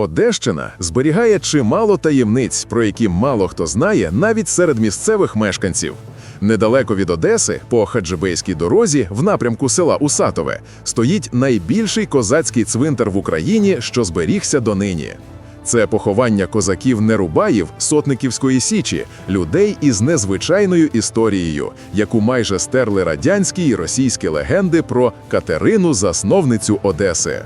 Одещина зберігає чимало таємниць, про які мало хто знає навіть серед місцевих мешканців. Недалеко від Одеси, по Хаджибейській дорозі, в напрямку села Усатове, стоїть найбільший козацький цвинтар в Україні, що зберігся донині. Це поховання козаків-нерубаїв Сотниківської січі, людей із незвичайною історією, яку майже стерли радянські і російські легенди про Катерину, засновницю Одеси.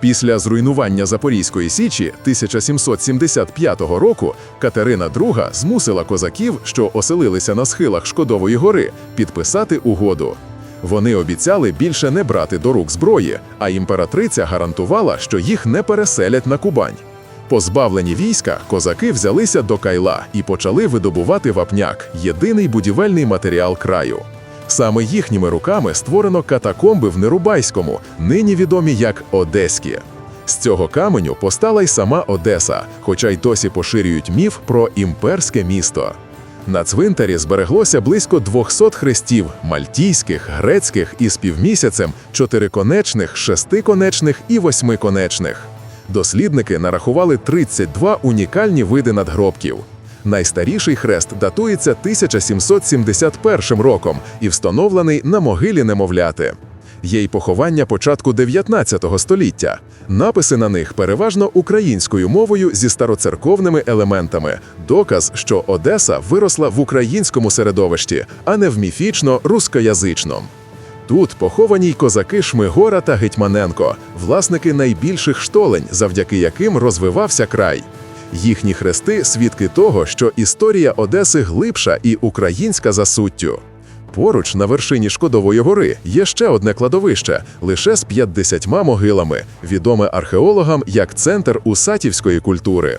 Після зруйнування Запорізької січі 1775 року Катерина II змусила козаків, що оселилися на схилах Шкодової гори, підписати угоду. Вони обіцяли більше не брати до рук зброї, а імператриця гарантувала, що їх не переселять на Кубань. Позбавлені війська, козаки взялися до кайла і почали видобувати вапняк єдиний будівельний матеріал краю. Саме їхніми руками створено катакомби в Нерубайському, нині відомі як Одеські. З цього каменю постала й сама Одеса, хоча й досі поширюють міф про імперське місто. На цвинтарі збереглося близько 200 хрестів мальтійських, грецьких із півмісяцем, чотириконечних, шестиконечних і восьмиконечних. Дослідники нарахували 32 унікальні види надгробків. Найстаріший хрест датується 1771 роком і встановлений на могилі немовляти. Є й поховання початку 19 століття. Написи на них переважно українською мовою зі староцерковними елементами. Доказ, що Одеса виросла в українському середовищі, а не в міфічно-рускоязичному. Тут поховані й козаки Шмигора та Гетьманенко, власники найбільших штолень, завдяки яким розвивався край. Їхні хрести свідки того, що історія Одеси глибша і українська за суттю. Поруч на вершині Шкодової гори є ще одне кладовище, лише з 50 могилами, відоме археологам як центр усатівської культури.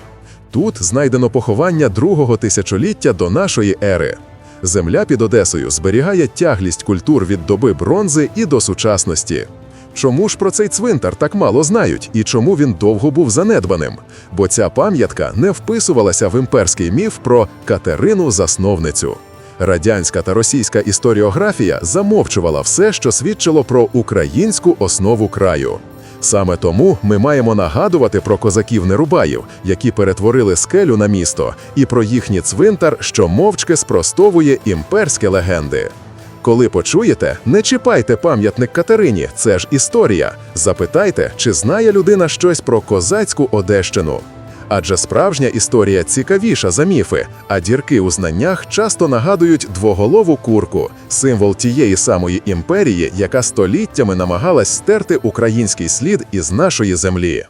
Тут знайдено поховання другого тисячоліття до нашої ери. Земля під Одесою зберігає тяглість культур від доби бронзи і до сучасності. Чому ж про цей цвинтар так мало знають і чому він довго був занедбаним? Бо ця пам'ятка не вписувалася в імперський міф про Катерину засновницю. Радянська та російська історіографія замовчувала все, що свідчило про українську основу краю. Саме тому ми маємо нагадувати про козаків-нерубаїв, які перетворили скелю на місто, і про їхній цвинтар, що мовчки спростовує імперські легенди. Коли почуєте, не чіпайте пам'ятник Катерині, це ж історія. Запитайте, чи знає людина щось про козацьку Одещину. Адже справжня історія цікавіша за міфи, а дірки у знаннях часто нагадують двоголову курку, символ тієї самої імперії, яка століттями намагалась стерти український слід із нашої землі.